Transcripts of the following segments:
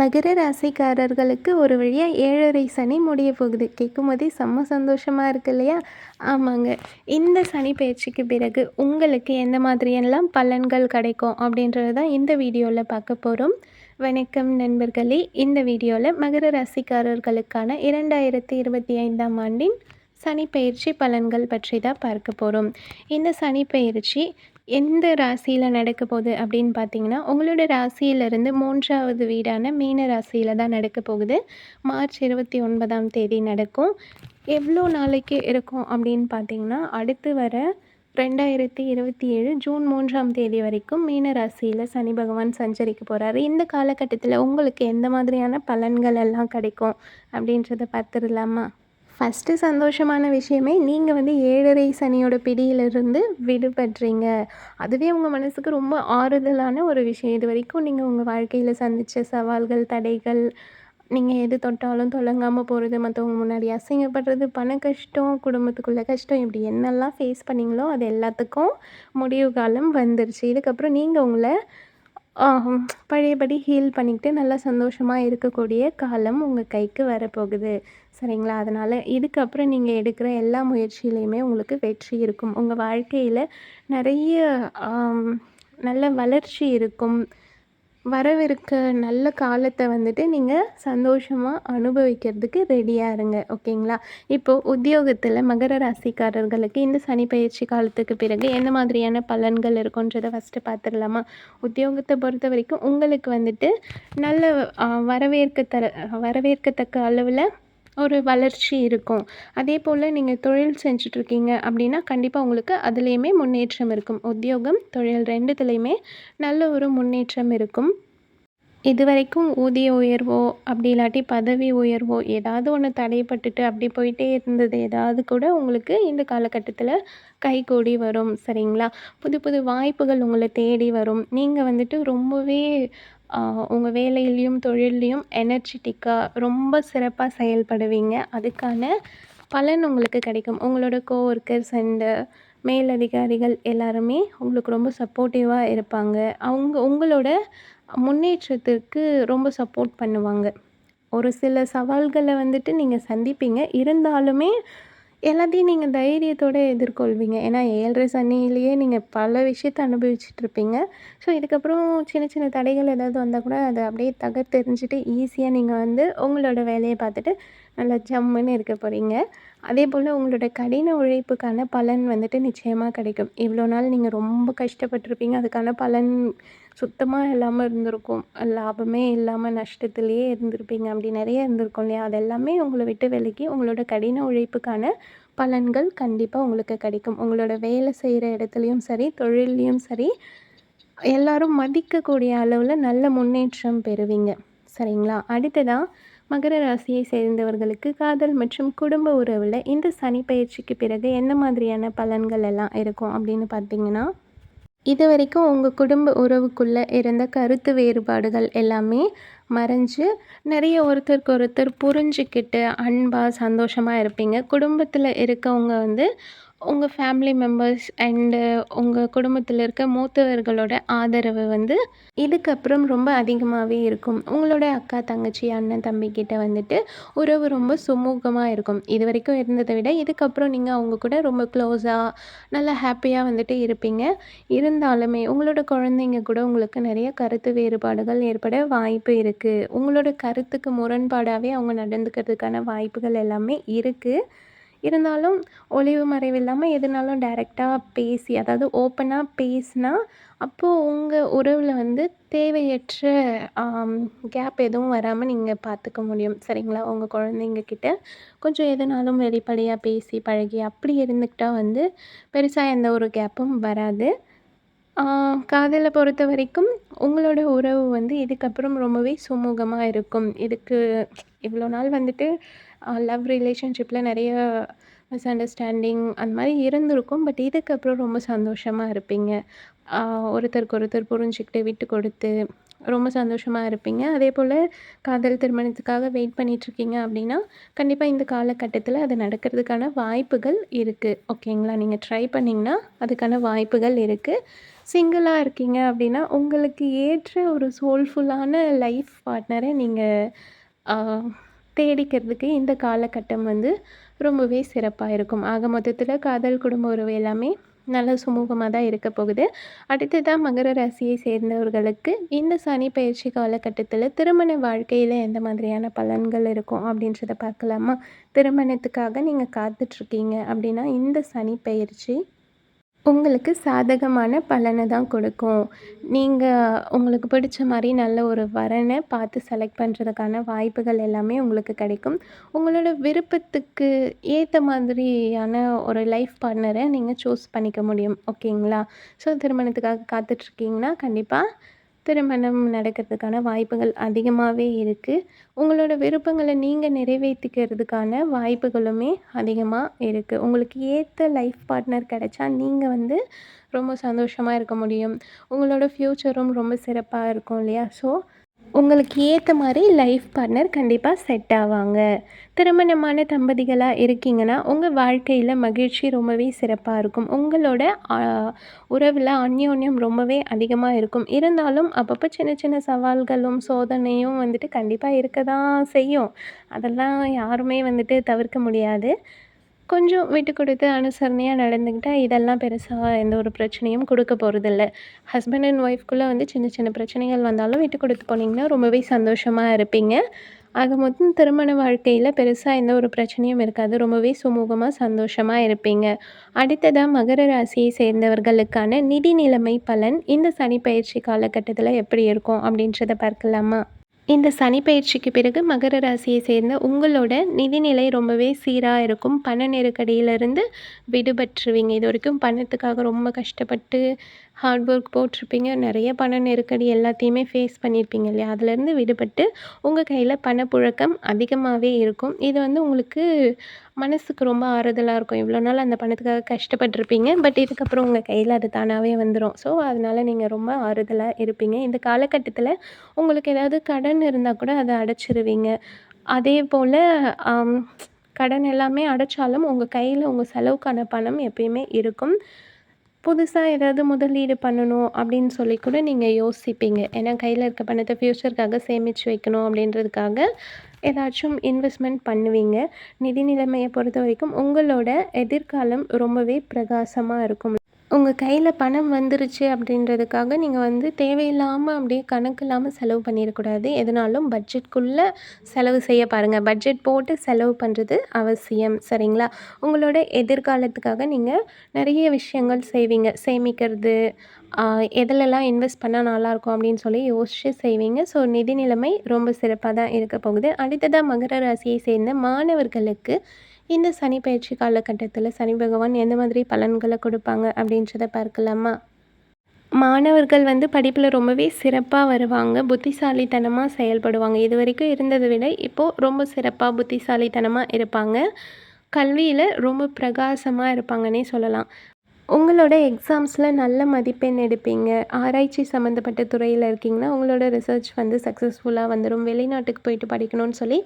மகர ராசிக்காரர்களுக்கு ஒரு வழியாக ஏழரை சனி முடிய போகுது. கேட்கும் போதே செம்ம சந்தோஷமாக இருக்கு இல்லையா? ஆமாங்க. இந்த சனி பயிற்சிக்கு பிறகு உங்களுக்கு எந்த மாதிரியெல்லாம் பலன்கள் கிடைக்கும் அப்படின்றது தான் இந்த வீடியோவில் பார்க்க போகிறோம் வணக்கம் நண்பர்களே. இந்த வீடியோவில் மகர ராசிக்காரர்களுக்கான இரண்டாயிரத்தி இருபத்தி ஐந்தாம் ஆண்டின் சனி பயிற்சி பலன்கள் பற்றி தான் பார்க்க போகிறோம் இந்த சனி பயிற்சி எந்த ராசியில் நடக்க போகுது அப்படின்னு பார்த்தீங்கன்னா உங்களோட ராசியிலிருந்து மூன்றாவது வீடான மீன ராசியில் தான் நடக்க போகுது. மார்ச் இருபத்தி ஒன்பதாம் தேதி நடக்கும். எவ்வளோ நாளைக்கு இருக்கும் அப்படின்னு பார்த்தீங்கன்னா அடுத்து வர ரெண்டாயிரத்தி இருபத்தி ஏழு ஜூன் மூன்றாம் தேதி வரைக்கும் மீன ராசியில் சனி பகவான் சஞ்சரிக்க போகிறாரு இந்த காலகட்டத்தில் உங்களுக்கு எந்த மாதிரியான பலன்கள் எல்லாம் கிடைக்கும் அப்படின்றத பார்த்துடலாமா? ஃபஸ்ட்டு சந்தோஷமான விஷயமே நீங்கள் வந்து ஏழரை சனியோட பிடியிலிருந்து விடுபடுறீங்க. அதுவே உங்கள் மனதுக்கு ரொம்ப ஆறுதலான ஒரு விஷயம். இது வரைக்கும் நீங்கள் உங்கள் வாழ்க்கையில் சந்தித்த சவால்கள் தடைகள் நீங்கள் எது தொட்டாலும் தொடங்காமல் போகிறது மற்றவங்க முன்னாடி அசிங்கப்படுறது பண கஷ்டம் குடும்பத்துக்குள்ளே கஷ்டம் இப்படி என்னெல்லாம் ஃபேஸ் பண்ணிங்களோ அது எல்லாத்துக்கும் முடிவு காலம் வந்துருச்சு. இதுக்கப்புறம் நீங்கள் உங்களை பழையபடி ஹீல் பண்ணிக்கிட்டு நல்லா சந்தோஷமாக இருக்கக்கூடிய காலம் உங்கள் கைக்கு வரப்போகுது. சரிங்களா? அதனால் இதுக்கப்புறம் நீங்கள் எடுக்கிற எல்லா முயற்சியிலையுமே உங்களுக்கு வெற்றி இருக்கும். உங்கள் வாழ்க்கையில் நிறைய நல்ல வளர்ச்சி இருக்கும். வரவிருக்க நல்ல காலத்தை வந்துட்டு நீங்கள் சந்தோஷமாக அனுபவிக்கிறதுக்கு ரெடியாக இருங்க ஓகேங்களா இப்போது உத்தியோகத்தில் மகர ராசிக்காரர்களுக்கு இந்த சனி பயிற்சி காலத்துக்கு பிறகு என்ன மாதிரியான பலன்கள் இருக்குன்றதை ஃபஸ்ட்டு பார்த்துடலாமா உத்தியோகத்தை பொறுத்த வரைக்கும் உங்களுக்கு வந்துட்டு நல்ல வரவேற்க தர வரவேற்கத்தக்க அளவில் ஒரு வளர்ச்சி இருக்கும். அதே போல் நீங்கள் தொழில் செஞ்சிட்ருக்கீங்க அப்படின்னா கண்டிப்பாக உங்களுக்கு அதுலேயுமே முன்னேற்றம் இருக்கும். உத்தியோகம் தொழில் ரெண்டுத்துலேயுமே நல்ல ஒரு முன்னேற்றம் இருக்கும். இது வரைக்கும் ஊதிய உயர்வோ அப்படி இல்லாட்டி பதவி உயர்வோ ஏதாவது ஒன்று தடைப்பட்டுட்டு அப்படி போயிட்டே இருந்தது ஏதாவது கூட உங்களுக்கு இந்த காலகட்டத்தில் கைகூடி வரும் சரிங்களா? புது புது வாய்ப்புகள் உங்களை தேடி வரும். நீங்கள் வந்துட்டு ரொம்பவே உங்கள் வேலையிலையும் தொழிலையும் எனர்ஜிட்டிக்காக ரொம்ப சிறப்பாக செயல்படுவீங்க. அதுக்கான பலன் உங்களுக்கு கிடைக்கும். உங்களோட கோஒர்க்கர்ஸ் அண்டு மேலதிகாரிகள் எல்லாருமே உங்களுக்கு ரொம்ப சப்போர்ட்டிவாக இருப்பாங்க. அவங்க உங்களோட முன்னேற்றத்திற்கு ரொம்ப சப்போர்ட் பண்ணுவாங்க. ஒரு சில சவால்களை வந்துட்டு நீங்கள் சந்திப்பீங்க. இருந்தாலுமே எல்லாத்தையும் நீங்கள் தைரியத்தோடு எதிர்கொள்வீங்க. ஏன்னா ஏழரை சனியிலேயே நீங்கள் பல விஷயத்த அனுபவிச்சிட்ருப்பீங்க. ஸோ இதுக்கப்புறம் சின்ன சின்ன தடைகள் ஏதாவது வந்தால் கூட அதை அப்படியே தகர்த்தெறிஞ்சிட்டு ஈஸியாக நீங்கள் வந்து உங்களோட வேலையை பார்த்துட்டு நல்லா ஜம்முன்னு இருக்க போகிறீங்க அதே போல் உங்களோட கடின உழைப்புக்கான பலன் வந்துட்டு நிச்சயமாக கிடைக்கும். இவ்வளோ நாள் நீங்கள் ரொம்ப கஷ்டப்பட்டுருப்பீங்க. அதுக்கான பலன் சுத்தமாக இல்லாமல் இருந்திருக்கும். லாபமே இல்லாமல் நஷ்டத்துலேயே இருந்திருப்பீங்க அப்படி நிறைய இருந்திருக்கும் இல்லையா? அது எல்லாமே உங்களை விட்டு விலகி உங்களோட கடின உழைப்புக்கான பலன்கள் கண்டிப்பாக உங்களுக்கு கிடைக்கும். உங்களோட வேலை செய்கிற இடத்துலையும் சரி தொழில்லையும் சரி எல்லோரும் மதிக்கக்கூடிய அளவில் நல்ல முன்னேற்றம் பெறுவீங்க. சரிங்களா? அடுத்ததாக மகர ராசியை சேர்ந்தவர்களுக்கு காதல் மற்றும் குடும்ப உறவில் இந்த சனி பயிற்சிக்கு பிறகு என்ன மாதிரியான பலன்கள் எல்லாம் இருக்கும் அப்படின்னு பார்த்தீங்கன்னா இது வரைக்கும் உங்கள் குடும்ப உறவுக்குள்ளே இருந்த கருத்து வேறுபாடுகள் எல்லாமே மறைஞ்சு நிறைய ஒருத்தருக்கு ஒருத்தர் புரிஞ்சுக்கிட்டு அன்பாக சந்தோஷமாக இருப்பீங்க. குடும்பத்தில் இருக்கவங்க வந்து உங்கள் ஃபேமிலி மெம்பர்ஸ் அண்டு உங்கள் குடும்பத்தில் இருக்க மூத்தவர்களோட ஆதரவு வந்து இதுக்கப்புறம் ரொம்ப அதிகமாகவே இருக்கும். உங்களோட அக்கா தங்கச்சி அண்ணன் தம்பிக்கிட்ட வந்துட்டு உறவு ரொம்ப சுமூகமாக இருக்கும். இது வரைக்கும் இருந்ததை விட இதுக்கப்புறம் நீங்கள் அவங்க கூட ரொம்ப க்ளோஸாக நல்லா ஹாப்பியாக வந்துட்டு இருப்பீங்க. இருந்தாலுமே உங்களோட குழந்தைங்க கூட உங்களுக்கு நிறைய கருத்து வேறுபாடுகள் ஏற்பட வாய்ப்பு இருக்குது உங்களோட கருத்துக்கு முரண்பாடாகவே அவங்க நடந்துக்கிறதுக்கான வாய்ப்புகள் எல்லாமே இருக்குது இருந்தாலும் ஒளிவு மறைவு இல்லாமல் எதுனாலும் டைரெக்டாக பேசி அதாவது ஓப்பனாக பேசினா அப்போது உங்கள் உறவில் வந்து தேவையற்ற கேப் எதுவும் வராமல் நீங்கள் பார்த்துக்க முடியும். சரிங்களா? உங்கள் குழந்தைங்க கிட்ட கொஞ்சம் எதுனாலும் வெளிப்படையாக பேசி பழகி அப்படி இருந்துக்கிட்டால் வந்து பெருசாக எந்த ஒரு கேப்பும் வராது. காதலை பொறுத்த வரைக்கும் உங்களோட உறவு வந்து இதுக்கப்புறம் ரொம்பவே சுமூகமாக இருக்கும். இதுக்கு இவ்வளோ நாள் வந்துட்டு லவ் ரிலேஷன்ஷிப்பில் நிறைய மிஸ் அண்டர்ஸ்டாண்டிங் அந்த மாதிரி இருந்திருக்கும். பட் இதுக்கப்புறம் ரொம்ப சந்தோஷமாக இருப்பீங்க. ஒருத்தருக்கு ஒருத்தர் புரிஞ்சுக்கிட்டு விட்டு கொடுத்து ரொம்ப சந்தோஷமாக இருப்பீங்க. அதே போல் காதல் திருமணத்துக்காக வெயிட் பண்ணிகிட்ருக்கீங்க அப்படின்னா கண்டிப்பாக இந்த காலகட்டத்தில் அது நடக்கிறதுக்கான வாய்ப்புகள் இருக்குது ஓகேங்களா நீங்கள் ட்ரை பண்ணிங்கன்னா அதுக்கான வாய்ப்புகள் இருக்குது சிங்கிளாக இருக்கீங்க அப்படின்னா, உங்களுக்கு ஏற்ற ஒரு சோல்ஃபுல்லான லைஃப் பார்ட்னரை நீங்கள் தேடிக்கிறதுக்கு இந்த காலகட்டம் வந்து ரொம்பவே சிறப்பாக இருக்கும். ஆக மொத்தத்தில் காதல், குடும்ப உறவு எல்லாமே நல்ல சுமூகமாக தான் இருக்க போகுது. அடுத்ததா மகர ராசியை சேர்ந்தவர்களுக்கு இந்த சனி பயிற்சி காலகட்டத்தில் திருமண வாழ்க்கையில் எந்த மாதிரியான பலன்கள் இருக்கும் அப்படின்றத பார்க்கலாமா? திருமணத்துக்காக நீங்கள் காத்துட்ருக்கீங்க அப்படின்னா, இந்த சனி பயிற்சி உங்களுக்கு சாதகமான பலனை தான் கொடுக்கும். நீங்கள் உங்களுக்கு பிடிச்ச மாதிரி நல்ல ஒரு வரனை பார்த்து செலக்ட் பண்ணுறதுக்கான வாய்ப்புகள் எல்லாமே உங்களுக்கு கிடைக்கும். உங்களோட விருப்பத்துக்கு ஏற்ற மாதிரியான ஒரு லைஃப் பார்ட்னரை நீங்கள் சூஸ் பண்ணிக்க முடியும். ஓகேங்களா? ஸோ திருமணத்துக்காக காத்துட்ருக்கீங்கன்னா, கண்டிப்பாக திருமணம் நடக்கிறதுக்கான வாய்ப்புகள் அதிகமாகவே இருக்குது உங்களோட விருப்பங்களை நீங்கள் நிறைவேற்றிக்கிறதுக்கான வாய்ப்புகளுமே அதிகமாக இருக்குது உங்களுக்கு ஏற்ற லைஃப் பார்ட்னர் கிடைச்சா, நீங்கள் வந்து ரொம்ப சந்தோஷமாக இருக்க முடியும். உங்களோட ஃப்யூச்சரும் ரொம்ப சிறப்பாக இருக்கும் இல்லையா? ஸோ உங்களுக்கு ஏற்ற மாதிரி லைஃப் பார்ட்னர் கண்டிப்பாக செட் ஆவாங்க. திருமணமான தம்பதிகளாக இருக்கீங்கன்னா, உங்கள் வாழ்க்கையில் மகிழ்ச்சி ரொம்பவே சிறப்பாக இருக்கும். உங்களோட உறவில் அந்யோன்யம் ரொம்பவே அதிகமாக இருக்கும். இருந்தாலும் அப்பப்போ சின்ன சின்ன சவால்களும், சோதனையும் வந்துட்டு கண்டிப்பாக இருக்க தான் செய்யும். அதெல்லாம் யாருமே வந்துட்டு தவிர்க்க முடியாது. கொஞ்சம் விட்டு கொடுத்து அனுசரணையாக நடந்துக்கிட்டால் இதெல்லாம் பெருசாக எந்த ஒரு பிரச்சனையும் கொடுக்க போகிறதில்ல ஹஸ்பண்ட் அண்ட் ஒய்ஃப்குள்ளே வந்து சின்ன சின்ன பிரச்சனைகள் வந்தாலும் விட்டு கொடுத்து போனீங்கன்னா, ரொம்பவே சந்தோஷமாக இருப்பீங்க. ஆக மொத்தம் திருமண வாழ்க்கையில் பெருசாக எந்த ஒரு பிரச்சனையும் இருக்காது. ரொம்பவே சுமூகமாக சந்தோஷமாக இருப்பீங்க. அடுத்ததாக மகர ராசியை சேர்ந்தவர்களுக்கான நிதி நிலைமை பலன் இந்த சனி பயிற்சி காலகட்டத்தில் எப்படி இருக்கும் அப்படின்றத பார்க்கலாமா? இந்த சனி பயிற்சிக்கு பிறகு மகர ராசியை சேர்ந்த உங்களோட நிதிநிலை ரொம்பவே சீராக இருக்கும். பண நெருக்கடியிலிருந்து விடுபட்டுருவீங்க. இதுவரைக்கும் பணத்துக்காக ரொம்ப கஷ்டப்பட்டு ஹார்ட் ஒர்க் போட்டிருப்பீங்க. நிறைய பண நெருக்கடி எல்லாத்தையுமே ஃபேஸ் பண்ணியிருப்பீங்க இல்லையா? அதுலேருந்து விடுபட்டு உங்கள் கையில் பணப்புழக்கம் அதிகமாகவே இருக்கும். இது வந்து உங்களுக்கு மனசுக்கு ரொம்ப ஆறுதலாக இருக்கும். இவ்வளோ நாள் அந்த பணத்துக்காக கஷ்டப்பட்டிருப்பீங்க பட் இதுக்கப்புறம் உங்கள் கையில் அது தானாகவே வந்துடும் ஸோ அதனால் நீங்கள் ரொம்ப ஆறுதலாக இருப்பீங்க. இந்த காலகட்டத்தில் உங்களுக்கு ஏதாவது கடன் இருந்தால் கூட அதை அடைச்சிருவீங்க. அதே போல் கடன் எல்லாமே அடைச்சாலும் உங்கள் கையில் உங்கள் செலவுக்கான பணம் எப்பயுமே இருக்கும். புதுசாக ஏதாவது முதலீடு பண்ணணும் அப்படின்னு சொல்லி கூட நீங்கள் யோசிப்பீங்க. ஏன்னா கையில் இருக்க பணத்தை ஃப்யூச்சருக்காக சேமித்து வைக்கணும் அப்படின்றதுக்காக ஏதாச்சும் இன்வெஸ்ட்மெண்ட் பண்ணுவீங்க. நிதி நிலைமையை பொறுத்த வரைக்கும் உங்களோட எதிர்காலம் ரொம்பவே பிரகாசமாக இருக்கும். உங்கள் கையில் பணம் வந்துருச்சு அப்படின்றதுக்காக நீங்கள் வந்து தேவையில்லாமல் அப்படியே கணக்கு இல்லாமல் செலவு பண்ணிடக்கூடாது எதுனாலும் பட்ஜெட்குள்ளே செலவு செய்ய பாருங்கள் பட்ஜெட் போட்டு செலவு பண்ணுறது அவசியம். சரிங்களா? உங்களோட எதிர்காலத்துக்காக நீங்கள் நிறைய விஷயங்கள் செய்வீங்க. சேமிக்கிறது, எதிலெல்லாம் இன்வெஸ்ட் பண்ணால் நல்லாயிருக்கும் அப்படின்னு சொல்லி யோசிச்சு செய்வீங்க. ஸோ நிதி நிலைமை ரொம்ப சிறப்பாக தான் இருக்க போகுது. அடுத்ததாக மகர ராசியை சேர்ந்த மாணவர்களுக்கு இந்த சனி பயிற்சி காலகட்டத்தில் சனி பகவான் எந்த மாதிரி பலன்களை கொடுப்பாங்க அப்படின்றத பார்க்கலாமா? மாணவர்கள் வந்து படிப்பில் ரொம்பவே சிறப்பாக வருவாங்க. புத்திசாலித்தனமாக செயல்படுவாங்க. இது வரைக்கும் இருந்ததை விட இப்போது ரொம்ப சிறப்பாக புத்திசாலித்தனமாக இருப்பாங்க. கல்வியில் ரொம்ப பிரகாசமாக இருப்பாங்கன்னே சொல்லலாம். உங்களோட எக்ஸாம்ஸில் நல்ல மதிப்பெண் எடுப்பீங்க. ஆராய்ச்சி சம்மந்தப்பட்ட துறையில் இருக்கீங்கன்னா, உங்களோட ரிசர்ச் வந்து சக்ஸஸ்ஃபுல்லாக வந்துடும் வெளிநாட்டுக்கு போயிட்டு படிக்கணும்னு சொல்லி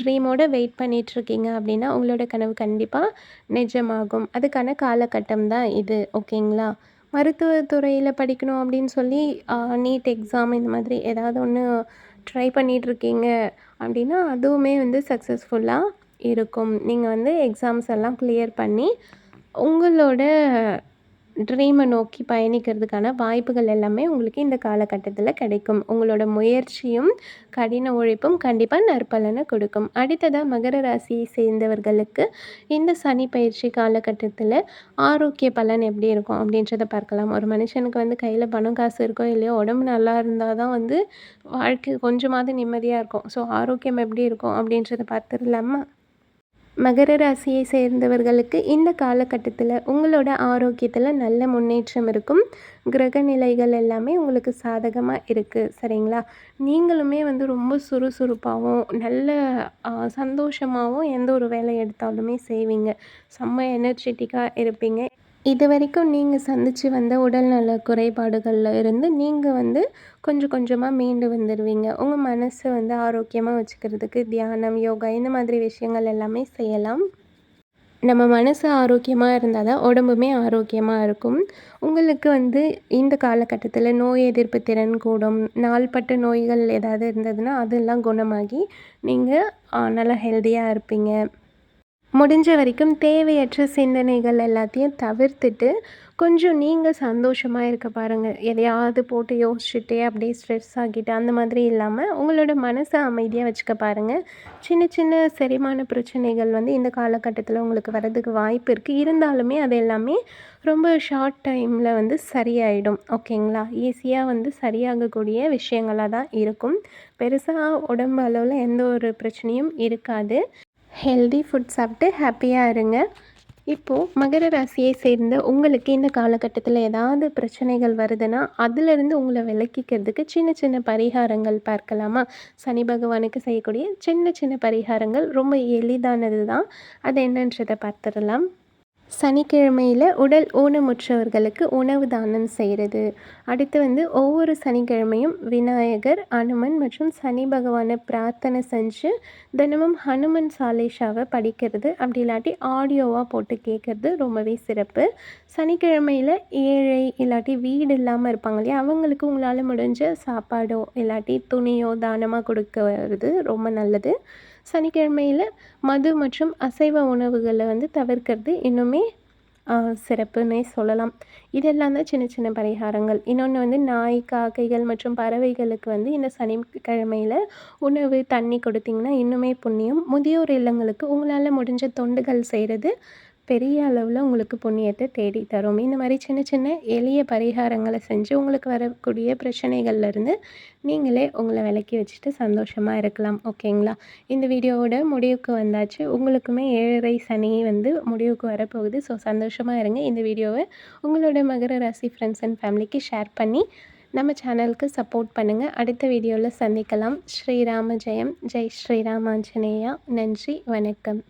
ட்ரீமோட வெயிட் பண்ணிகிட்ருக்கீங்க அப்படின்னா, உங்களோட கனவு கண்டிப்பாக நிஜமாகும். அதுக்கான காலகட்டம் தான் இது. ஓகேங்களா? மருத்துவத்துறையில் படிக்கணும் அப்படின்னு சொல்லி நீட் எக்ஸாம் இந்த மாதிரி ஏதாவது ஒன்று ட்ரை பண்ணிகிட்ருக்கீங்க அப்படின்னா, அதுவுமே வந்து சக்ஸஸ்ஃபுல்லாக இருக்கும். நீங்கள் வந்து எக்ஸாம்ஸ் எல்லாம் கிளியர் பண்ணி, உங்களோட ட்ரீமை நோக்கி பயணிக்கிறதுக்கான வாய்ப்புகள் எல்லாமே உங்களுக்கு இந்த காலகட்டத்தில் கிடைக்கும். உங்களோட முயற்சியும், கடின உழைப்பும் கண்டிப்பாக நற்பலனை கொடுக்கும். அடுத்ததாக மகர ராசியை சேர்ந்தவர்களுக்கு இந்த சனி பயிற்சி காலகட்டத்தில் ஆரோக்கிய பலன் எப்படி இருக்கும் அப்படின்றத பார்க்கலாம். ஒரு மனுஷனுக்கு வந்து கையில் பணம் காசு இருக்கோ இல்லையோ, உடம்பு நல்லா இருந்தால் தான் வந்து வாழ்க்கை கொஞ்சமாவது நிம்மதியாக இருக்கும். ஸோ ஆரோக்கியம் எப்படி இருக்கும் அப்படின்றத பார்த்துடலாமா? மகர ராசியை சேர்ந்தவர்களுக்கு இந்த காலகட்டத்தில் உங்களோட ஆரோக்கியத்தில் நல்ல முன்னேற்றம் இருக்கும். கிரக நிலைகள் எல்லாமே உங்களுக்கு சாதகமாக இருக்குது சரிங்களா? நீங்களுமே வந்து ரொம்ப சுறுசுறுப்பாகவும் நல்ல சந்தோஷமாகவும் எந்த ஒரு வேலை எடுத்தாலுமே செய்வீங்க. செம்ம எனர்ஜெட்டிக்காக இருப்பீங்க. இது வரைக்கும் நீங்கள் சந்தித்து வந்த உடல்நல குறைபாடுகளில் இருந்து நீங்கள் வந்து கொஞ்சம் கொஞ்சமாக மீண்டு வந்துடுவீங்க உங்கள் மனசை வந்து ஆரோக்கியமாக வச்சுக்கிறதுக்கு தியானம், யோகா இந்த மாதிரி விஷயங்கள் எல்லாமே செய்யலாம். நம்ம மனசு ஆரோக்கியமாக இருந்தால் தான் உடம்புமே ஆரோக்கியமாக இருக்கும். உங்களுக்கு வந்து இந்த காலகட்டத்தில் நோய் எதிர்ப்பு திறன் கூடும். நாள்பட்ட நோய்கள் ஏதாவது இருந்ததுன்னா அதெல்லாம் குணமாகி நீங்கள் நல்லா ஹெல்த்தியாக இருப்பீங்க. முடிஞ்ச வரைக்கும் தேவையற்ற சிந்தனைகள் எல்லாத்தையும் தவிர்த்துட்டு கொஞ்சம் நீங்கள் சந்தோஷமாக இருக்க பாருங்கள் எதையாவது போட்டு யோசிச்சுட்டே அப்படியே ஸ்ட்ரெஸ் ஆகிட்டு அந்த மாதிரி இல்லாமல் உங்களோட மனசை அமைதியாக வச்சுக்க பாருங்கள் சின்ன சின்ன செரிமான பிரச்சனைகள் வந்து இந்த காலகட்டத்தில் உங்களுக்கு வரதுக்கு வாய்ப்பு இருக்குது இருந்தாலுமே அது எல்லாமே ரொம்ப ஷார்ட் டைமில் வந்து சரியாயிடும். ஓகேங்களா? ஈஸியாக வந்து சரியாகக்கூடிய விஷயங்களாக தான் இருக்கும். பெருசாக உடம்பு அளவில் எந்த ஒரு பிரச்சனையும் இருக்காது. ஹெல்தி ஃபுட் சாப்பிட்டு ஹாப்பியாக இருங்க. இப்போது மகர ராசியை சேர்ந்த உங்களுக்கு இந்த காலகட்டத்தில் ஏதாவது பிரச்சனைகள் வருதுன்னா அதிலிருந்து உங்களை விளக்கிக்கிறதுக்கு சின்ன சின்ன பரிகாரங்கள் பார்க்கலாமா? சனி பகவானுக்கு செய்யக்கூடிய சின்ன சின்ன பரிகாரங்கள் ரொம்ப எளிதானது தான் அது என்னன்றதை பார்த்துடலாம். சனிக்கிழமையில் உடல் ஊனமுற்றவர்களுக்கு உணவு தானம் செய்கிறது அடுத்து வந்து ஒவ்வொரு சனிக்கிழமையும் விநாயகர் அனுமன் மற்றும் சனி பகவானை பிரார்த்தனை செஞ்சு தினமும் ஹனுமன் சாலேஷாவை படிக்கிறது. அப்படி இல்லாட்டி ஆடியோவாக போட்டு கேட்குறது ரொம்பவே சிறப்பு. சனிக்கிழமையில் ஏழை இல்லாட்டி வீடு இல்லாமல் இருப்பாங்க இல்லையா அவங்களுக்கு உங்களால் முடிஞ்ச சாப்பாடோ இல்லாட்டி துணியோ தானமாக கொடுக்கறது ரொம்ப நல்லது. சனிக்கிழமையில் மது மற்றும் அசைவ உணவுகளை வந்து தவிர்க்கிறது இன்னுமே சிறப்புன்னே சொல்லலாம். இதெல்லாம் தான் சின்ன சின்ன பரிகாரங்கள். இன்னொன்று வந்து நாய் காக்கைகள் மற்றும் பறவைகளுக்கு வந்து இந்த சனிக்கிழமையில் உணவு தண்ணி கொடுத்தீங்கன்னா இன்னுமே புண்ணியம். முதியோர் இல்லங்களுக்கு உங்களால் முடிஞ்ச தொண்டுகள் செய்கிறது பெரிய அளவில் உங்களுக்கு புண்ணியத்தை தேடி தரும். இந்த மாதிரி சின்ன சின்ன எளிய பரிகாரங்களை செஞ்சு உங்களுக்கு வரக்கூடிய பிரச்சனைகள்லேருந்து நீங்களே உங்களை விலக்கி வச்சுட்டு சந்தோஷமாக இருக்கலாம். ஓகேங்களா? இந்த வீடியோவோட முடிவுக்கு வந்தாச்சு. உங்களுக்குமே ஏழரை சனி வந்து முடிவுக்கு வரப்போகுது. ஸோ சந்தோஷமாக இருங்க. இந்த வீடியோவை உங்களோட மகர ராசி ஃப்ரெண்ட்ஸ் அண்ட் ஃபேமிலிக்கு ஷேர் பண்ணி நம்ம சேனலுக்கு சப்போர்ட் பண்ணுங்கள் அடுத்த வீடியோவில் சந்திக்கலாம். ஸ்ரீராம ஜெயம். ஜெய் ஸ்ரீராமாஞ்சனேயா நன்றி. வணக்கம்.